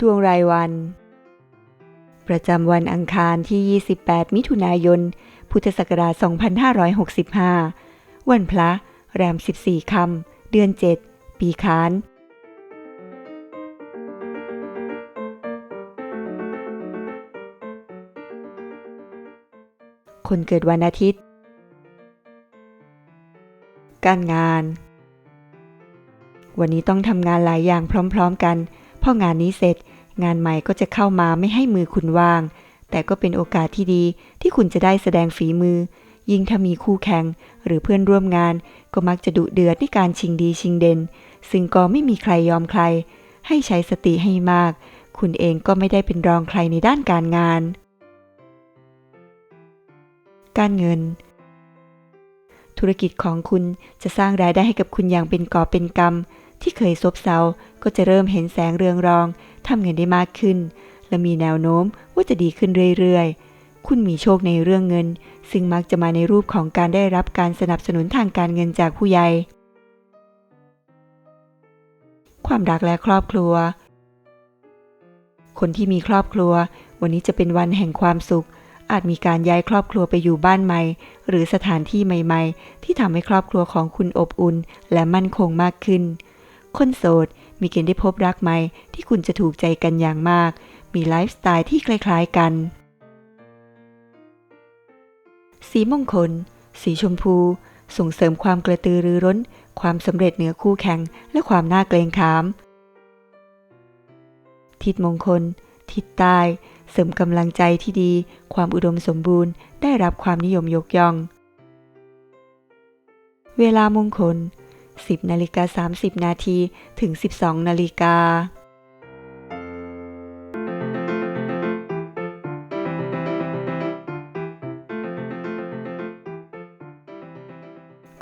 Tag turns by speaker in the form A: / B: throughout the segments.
A: ดวงรายวัน ประจำวันอังคารที่ 28 มิถุนายน พุทธศักราช 2565 วันพระ แรม 14ค่ำเดือน 7 ปีค้าน คนเกิดวันอาทิตย์ การงาน วันนี้ต้องทำงานหลายอย่างพร้อม ๆกัน พองานนี้เสร็จ งานใหม่ก็จะเข้ามาไม่ให้มือคุณว่าง แต่ก็เป็นโอกาสที่ดีที่คุณจะได้แสดงฝีมือ ยิ่งถ้ามีคู่แข่งหรือเพื่อนร่วมงาน ก็มักจะดุเดือดในการชิงดีชิงเด่น ซึ่งก็ไม่มีใครยอมใคร ให้ใช้สติให้มาก คุณเองก็ไม่ได้เป็นรองใครในด้านการงาน การเงินธุรกิจของคุณจะสร้างรายได้ให้กับคุณอย่างเป็นกอบเป็นกำ ที่เคยซบเซา ก็จะเริ่มเห็นแสงเรืองรองทำเงินได้มากขึ้น และมีแนวโน้มว่าจะดีขึ้นเรื่อยๆ คุณมีโชคในเรื่องเงิน ซึ่งมักจะมาในรูปของการได้รับการสนับสนุนทางการเงินจากผู้ใหญ่ ความรักและครอบครัว คนที่มีครอบครัว วันนี้จะเป็นวันแห่งความสุขอาจมีการย้ายครอบครัวไปอยู่บ้านใหม่ หรือสถานที่ใหม่ ๆ ที่ทำให้ครอบครัวของคุณอบอุ่น และมั่นคงมากขึ้น คนโสด มีเกณฑ์ได้พบรักใหม่ที่คุณจะถูกใจกันอย่างมาก มีไลฟ์สไตล์ที่คล้ายๆกัน สีมงคล สีชมพู ส่งเสริมความกระตือรือร้น ความสำเร็จเหนือคู่แข่ง และความน่าเกรงขาม ทิศมงคล ทิศใต้เสริมกำลังใจที่ดี ความอุดมสมบูรณ์ ได้รับความนิยมยกย่อง เวลามงคล 10นาฬิกา30 นาทีถึง 12นาฬิกา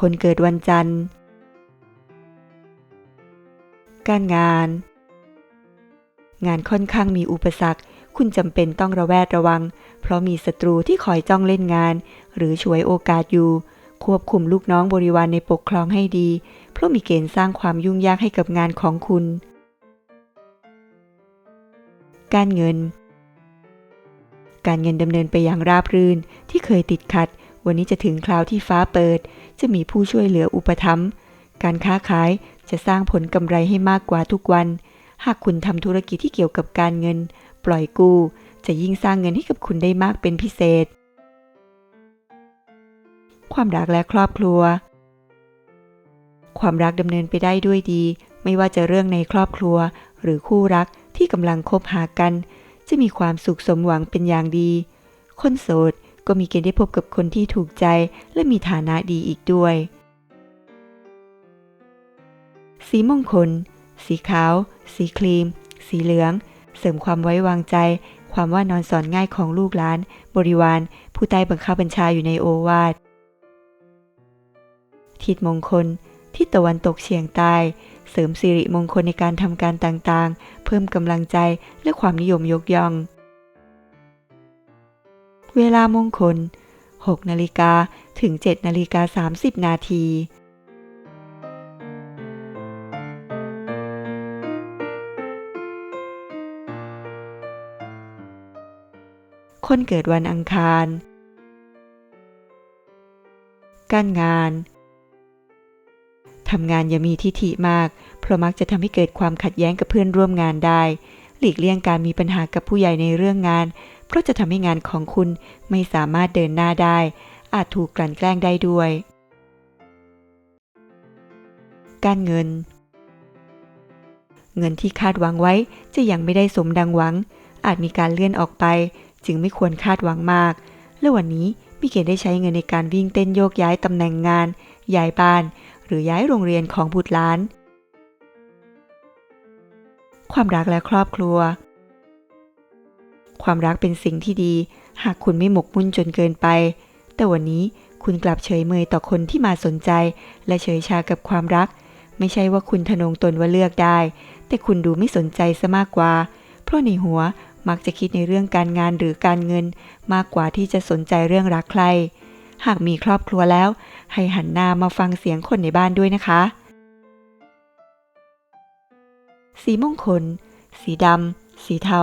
A: คนเกิดวันจันทร์ การงาน งานค่อนข้างมีอุปสรรค คุณจำเป็นต้องระแวดระวัง เพราะมีศัตรูที่คอยจ้องเล่นงาน หรือช่วยโอกาสอยู่ ควบคุมลูกน้องบริวารในปกครองให้ดี เพราะมีเกณฑ์สร้างความยุ่งยากให้กับงานของคุณ การเงิน การเงินดำเนินไปอย่างราบรื่นที่เคยติดขัด วันนี้จะถึงคราวที่ฟ้าเปิด จะมีผู้ช่วยเหลืออุปถัมภ์การค้าขายจะสร้างผลกำไรให้มากกว่าทุกวัน หากคุณทำธุรกิจที่เกี่ยวกับการเงิน ปล่อยกู้ จะยิ่งสร้างเงินให้กับคุณได้มากเป็นพิเศษ ความรักและครอบครัว ความรักดำเนินไปได้ด้วยดี ไม่ว่าจะเรื่องในครอบครัว หรือคู่รักที่กำลังคบหากัน จะมีความสุขสมหวังเป็นอย่างดี คนโสดก็มีเกณฑ์ได้พบกับคนที่ถูกใจและมีฐานะดีอีกด้วย สีมงคล สีขาว สีครีม สีเหลือง เสริมความไว้วางใจ ความว่านอนสอนง่ายของลูกหลาน บริวาร ผู้ใต้บังคับบัญชาอยู่ในโอวาท ทิศมงคล ทิศตะวันตกเฉียงใต้ เสริมสิริมงคลในการทำการต่างๆ เพิ่มกำลังใจและความนิยมยกย่อง เวลามงคล 6 นาฬิกาถึง 7 นาฬิกา 30 นาทีคนเกิดวันอังคาร การงาน ทำงานอย่ามีทิฐิมาก เพราะมักจะทำให้เกิดความขัดแย้งกับเพื่อนร่วมงานได้ หลีกเลี่ยงการมีปัญหากับผู้ใหญ่ในเรื่องงาน เพราะจะทำให้งานของคุณไม่สามารถเดินหน้าได้ อาจถูกกลั่นแกล้งได้ด้วย การเงิน เงินที่คาดหวังไว้จะยังไม่ได้สมดังหวัง อาจมีการเลื่อนออกไป จึงไม่ควรคาดหวังมาก และวันนี้มีเกณฑ์ได้ใช้เงินในการวิ่งเต้นโยกย้ายตำแหน่งงานย้ายบ้าน หรือย้ายโรงเรียนของบุตรหลาน ความรักและครอบครัว ความรักเป็นสิ่งที่ดี หากคุณไม่หมกมุ่นจนเกินไป แต่วันนี้คุณกลับเฉยเมยต่อคนที่มาสนใจ และเฉยชากับความรัก ไม่ใช่ว่าคุณทะนงตนว่าเลือกได้ แต่คุณดูไม่สนใจซะมากกว่า เพราะในหัวมักจะคิดในเรื่องการงานหรือการเงิน มากกว่าที่จะสนใจเรื่องรักใคร หากมีครอบครัวแล้ว ให้หันหน้ามาฟังเสียงคนในบ้านด้วยนะคะ สีมงคล สีดำ สีเทา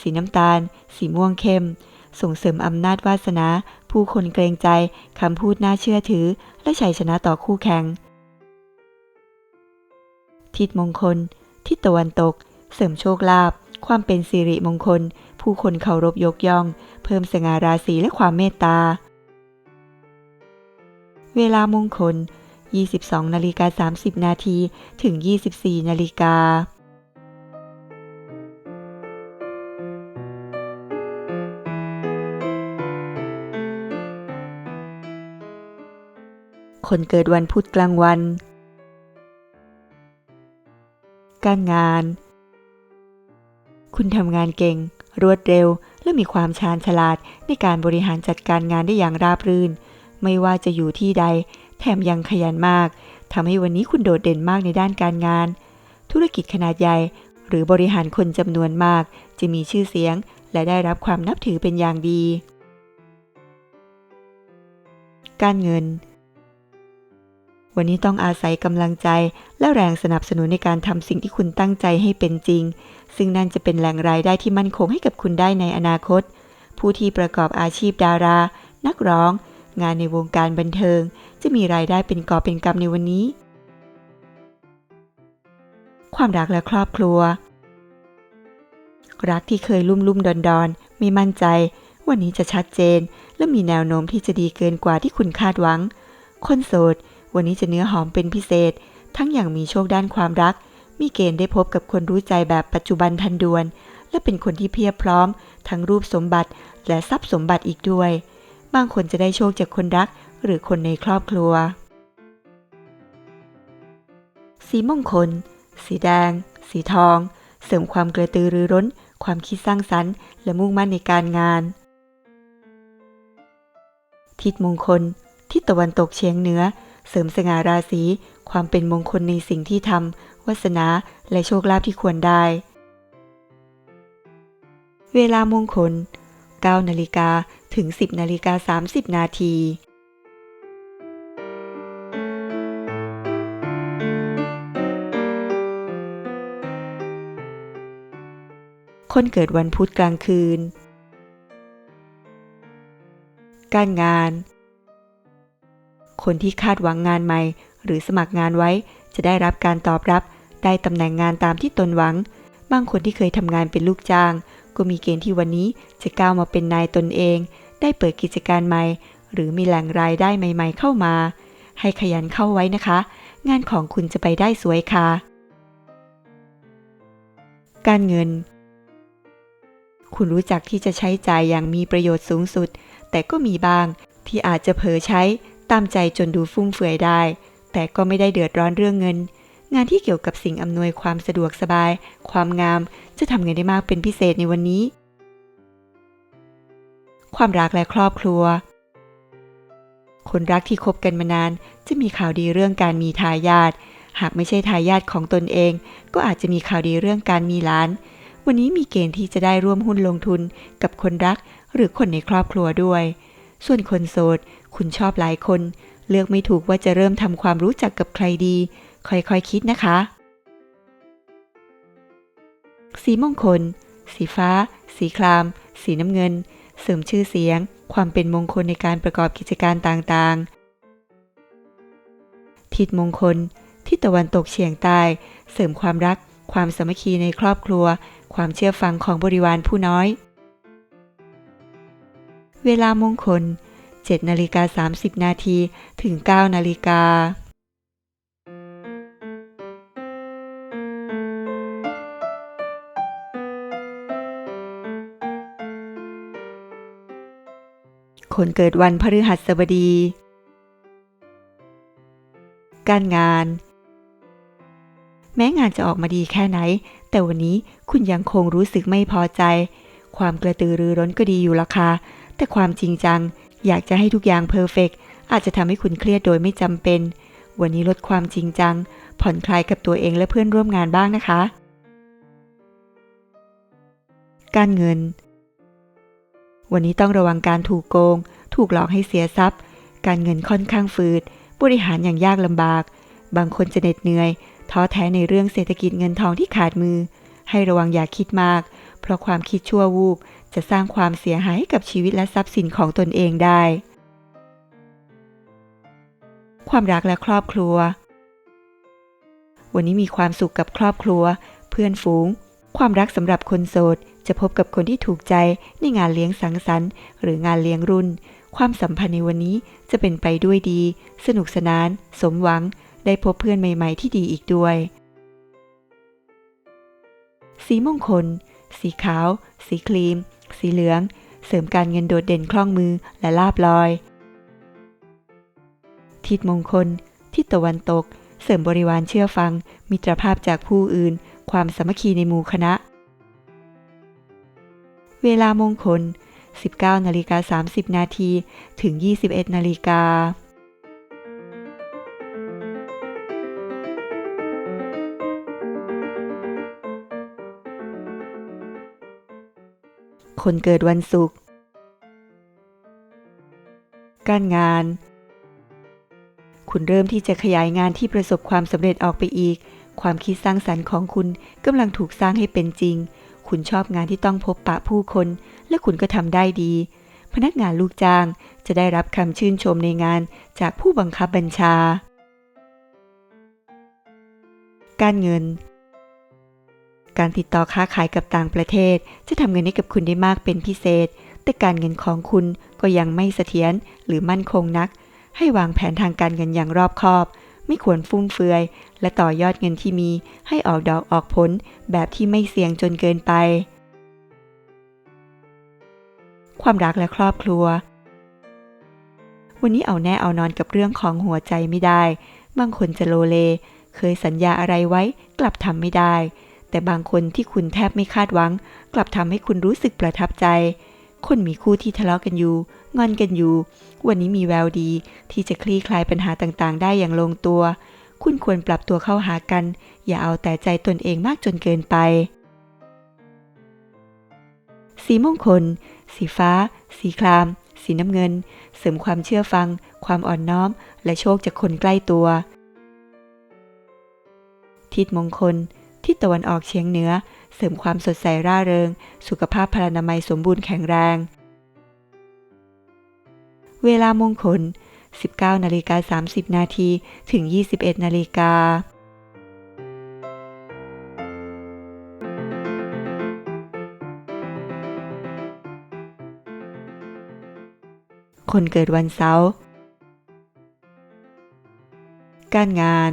A: สีน้ำตาล สีม่วงเข้ม ส่งเสริมอำนาจวาสนา ผู้คนเกรงใจ คำพูดน่าเชื่อถือ และชัยชนะต่อคู่แข่ง ทิศมงคล ทิศตะวันตก เสริมโชคลาภ ความเป็นสิริมงคล ผู้คนเคารพยกย่อง เพิ่มสง่าราศีและความเมตตา เวลามงคล 22นาฬิกา30 นาทีถึง 24นาฬิกาคนเกิดวันพุธกลางวัน การงาน คุณทำงานเก่ง รวดเร็ว และมีความชาญฉลาดในการบริหารจัดการงานได้อย่างราบรื่น ไม่ว่าจะอยู่ที่ใด แถมยังขยันมากทำให้วันนี้คุณโดดเด่นมากในด้านการงาน ธุรกิจขนาดใหญ่ หรือบริหารคนจำนวนมาก จะมีชื่อเสียง และได้รับความนับถือเป็นอย่างดี การเงิน วันนี้ต้องอาศัยกำลังใจ และแรงสนับสนุนในการทำสิ่งที่คุณตั้งใจให้เป็นจริง ซึ่งนั่นจะเป็นแหล่งรายได้ที่มั่นคงให้กับคุณได้ในอนาคต ผู้ที่ประกอบอาชีพดารา นักร้อง งานในวงการบันเทิงจะมีรายได้เป็นกอเป็นกำในวันนี้ ความรักและครอบครัว รักที่เคยลุ่มลุ่มดอนดอนไม่มั่นใจ วันนี้จะชัดเจน และมีแนวโน้มที่จะดีเกินกว่าที่คุณคาดหวัง คนโสด วันนี้จะเนื้อหอมเป็นพิเศษ ทั้งอย่างมีโชคด้านความรัก มีเกณฑ์ได้พบกับคนรู้ใจแบบปัจจุบันทันด่วน และเป็นคนที่เพียบพร้อม ทั้งรูปสมบัติและทรัพย์สมบัติอีกด้วย บางคนจะได้โชคจากคนรักหรือคนในครอบครัว สีมงคล สีแดง สีทอง เสริมความกระตือรือร้น ความคิดสร้างสรรค์ และมุ่งมั่นในการงาน ทิศมงคล ทิศตะวันตกเฉียงเหนือ เสริมสง่าราศี ความเป็นมงคลในสิ่งที่ทำวาสนาและโชคลาภที่ควรได้ เวลามงคล 9นาฬิกาถึง 10นาฬิกา30 นาที คนเกิดวันพุธกลางคืน การงาน คนที่คาดหวังงานใหม่ หรือสมัครงานไว้จะได้รับการตอบรับ ได้ตำแหน่งงานตามที่ตนหวัง บางคนที่เคยทำงานเป็นลูกจ้าง ก็มีเกณฑ์ที่วันนี้จะก้าวมาเป็นนายตนเอง ได้เปิดกิจการใหม่ หรือมีแหล่งรายได้ใหม่ ๆ เข้ามา ให้ขยันเข้าไว้นะคะ งานของคุณจะไปได้สวยค่ะ การเงิน คุณรู้จักที่จะใช้จ่ายอย่างมีประโยชน์สูงสุด แต่ก็มีบางที่อาจจะเผลอใช้ตามใจจนดูฟุ่มเฟือยได้ แต่ก็ไม่ได้เดือดร้อนเรื่องเงิน งานที่เกี่ยวกับสิ่งอำนวยความสะดวกสบาย ความงาม จะทำเงินได้มากเป็นพิเศษในวันนี้ ความรักและครอบครัว คนรักที่คบกันมานาน จะมีข่าวดีเรื่องการมีทายาท หากไม่ใช่ทายาทของตนเอง ก็อาจจะมีข่าวดีเรื่องการมีหลาน วันนี้มีเกณฑ์ที่จะได้ร่วมหุ้นลงทุนกับคนรักหรือคนในครอบครัวด้วย ส่วนคนโสด คุณชอบหลายคน เลือกไม่ถูกว่าจะเริ่มทำความรู้จักกับใครดี ค่อยๆคคิดนะคะ สีมงคล สีฟ้า สีคราม สีน้ำเงิน เสริมชื่อเสียง ความเป็นมงคลในการประกอบกิจการต่างๆ ทิศมงคล ทิศตะวันตกเฉียงใต้ เสริมความรัก ความสามัคคีในครอบครัว ความเชื่อฟังของบริวารผู้น้อย เวลามงคล7นาฬิกา30 นาทีถึง 9 นาฬิกา คนเกิดวันพฤหัสบดี การงาน แม้งานจะออกมาดีแค่ไหน แต่วันนี้คุณยังคงรู้สึกไม่พอใจ ความกระตือรือร้นก็ดีอยู่ละค่ะ แต่ความจริงจัง อยากจะให้ทุกอย่างเพอร์เฟกอาจจะทำให้คุณเครียดโดยไม่จำเป็น วันนี้ลดความจริงจัง ผ่อนคลายกับตัวเองและเพื่อนร่วมงานบ้างนะคะ การเงิน วันนี้ต้องระวังการถูกโกง ถูกหลอกให้เสียทรัพย์ การเงินค่อนข้างฝืด บริหารอย่างยากลำบาก บางคนจะเหน็ดเหนื่อย ท้อแท้ในเรื่องเศรษฐกิจเงินทองที่ขาดมือ ให้ระวังอย่าคิดมาก เพราะความคิดชั่ววูบจะสร้างความเสียหายให้กับชีวิตและทรัพย์สินของตนเองได้ ความรักและครอบครัว วันนี้มีความสุขกับครอบครัว เพื่อนฝูง ความรักสำหรับคนโสดจะพบกับคนที่ถูกใจในงานเลี้ยงสังสรรค์หรืองานเลี้ยงรุ่น ความสัมพันธ์ในวันนี้จะเป็นไปด้วยดี สนุกสนาน สมหวัง ได้พบเพื่อนใหม่ ๆ ที่ดีอีกด้วย สีมงคล สีขาว สีครีม สีเหลือง เสริมการเงินโดดเด่นคล่องมือและลาบลอย ทิศมงคล ทิศตะวันตก เสริมบริวารเชื่อฟัง มิตรภาพจากผู้อื่น ความสามัคคีในหมู่คณะ เวลามงคล 19นาฬิกา30 นาทีถึง 21นาฬิกาคนเกิดวันศุกร์ การงาน คุณเริ่มที่จะขยายงานที่ประสบความสำเร็จออกไปอีก ความคิดสร้างสรรค์ของคุณกำลังถูกสร้างให้เป็นจริง คุณชอบงานที่ต้องพบปะผู้คน และคุณก็ทำได้ดี พนักงานลูกจ้างจะได้รับคำชื่นชมในงานจากผู้บังคับบัญชา การเงิน การติดต่อค้าขายกับต่างประเทศ จะทำเงินให้กับคุณได้มากเป็นพิเศษ แต่การเงินของคุณก็ยังไม่เสถียรหรือมั่นคงนัก ให้วางแผนทางการเงินอย่างรอบคอบ ไม่ควรฟุ่มเฟือย และต่อยอดเงินที่มีให้ออกดอกออกผลแบบที่ไม่เสี่ยงจนเกินไป ความรักและครอบครัว วันนี้เอาแน่เอานอนกับเรื่องของหัวใจไม่ได้ บางคนจะโลเล เคยสัญญาอะไรไว้กลับทำไม่ได้ แต่บางคนที่คุณแทบไม่คาดหวัง กลับทำให้คุณรู้สึกประทับใจ คนมีคู่ที่ทะเลาะกันอยู่ งอนกันอยู่ วันนี้มีแววดี ที่จะคลี่คลายปัญหาต่างๆ ได้อย่างลงตัว คุณควรปรับตัวเข้าหากัน อย่าเอาแต่ใจตนเองมากจนเกินไป สีมงคล สีฟ้า สีคราม สีน้ำเงิน เสริมความเชื่อฟัง ความอ่อนน้อม และโชคจากคนใกล้ตัว ทิศมงคล ทิศตะวันออกเฉียงเหนือ เสริมความสดใสร่าเริง สุขภาพพลานามัยสมบูรณ์แข็งแรง เวลามงคล 19นาฬิกา30 นาทีถึง 21นาฬิกาคนเกิดวันเสาร์ การงาน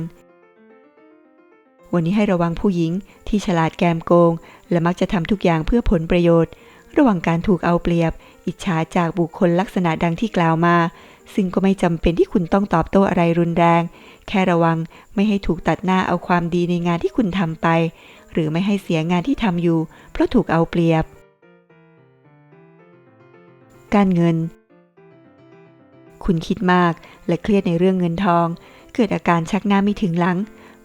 A: วันนี้ให้ระวังผู้หญิงที่ฉลาดแกมโกง และมักจะทำทุกอย่างเพื่อผลประโยชน์ ระวังการถูกเอาเปรียบ อิจฉาจากบุคคลลักษณะดังที่กล่าวมา ซึ่งก็ไม่จำเป็นที่คุณต้องตอบโต้อะไรรุนแรง แค่ระวังไม่ให้ถูกตัดหน้าเอาความดีในงานที่คุณทำไป หรือไม่ให้เสียงานที่ทำอยู่ เพราะถูกเอาเปรียบ การเงิน คุณคิดมากและเครียดในเรื่องเงินทอง เกิดอาการชักหน้าไม่ถึงหลัง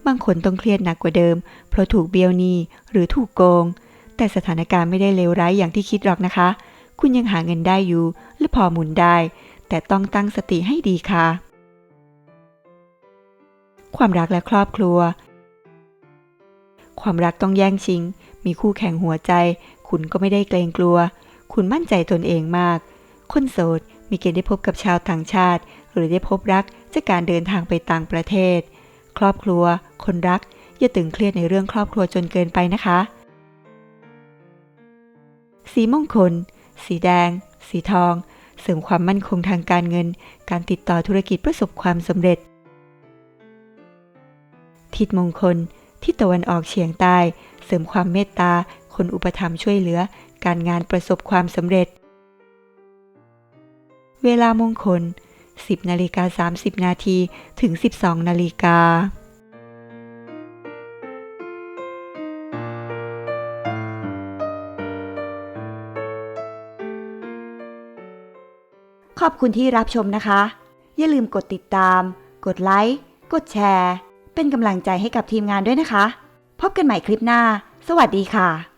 A: บางคนต้องเครียดหนักกว่าเดิม เพราะถูกเบี้ยวหนี้หรือถูกโกง แต่สถานการณ์ไม่ได้เลวร้ายอย่างที่คิดหรอกนะคะ คุณยังหาเงินได้อยู่และพอหมุนได้ แต่ต้องตั้งสติให้ดีค่ะ ความรักและครอบครัว ความรักต้องแย่งชิง มีคู่แข่งหัวใจ คุณก็ไม่ได้เกรงกลัว คุณมั่นใจตนเองมาก คนโสดมีเกณฑ์ได้พบกับชาวต่างชาติ หรือได้พบรักจากการเดินทางไปต่างประเทศ ครอบครัว คนรัก อย่าตึงเครียดในเรื่องครอบครัวจนเกินไปนะคะ สีมงคล สีแดง สีทอง เสริมความมั่นคงทางการเงิน การติดต่อธุรกิจประสบความสำเร็จ ทิศมงคล ทิศตะวันออกเฉียงใต้ เสริมความเมตตา คนอุปถัมภ์ช่วยเหลือ การงานประสบความสำเร็จ เวลามงคล 10นาฬิกา30 นาทีถึง 12 นาฬิกา
B: ขอบคุณที่รับชมนะคะ อย่าลืมกดติดตาม กดไลค์ กดแชร์ เป็นกำลังใจให้กับทีมงานด้วยนะคะ พบกันใหม่คลิปหน้า สวัสดีค่ะ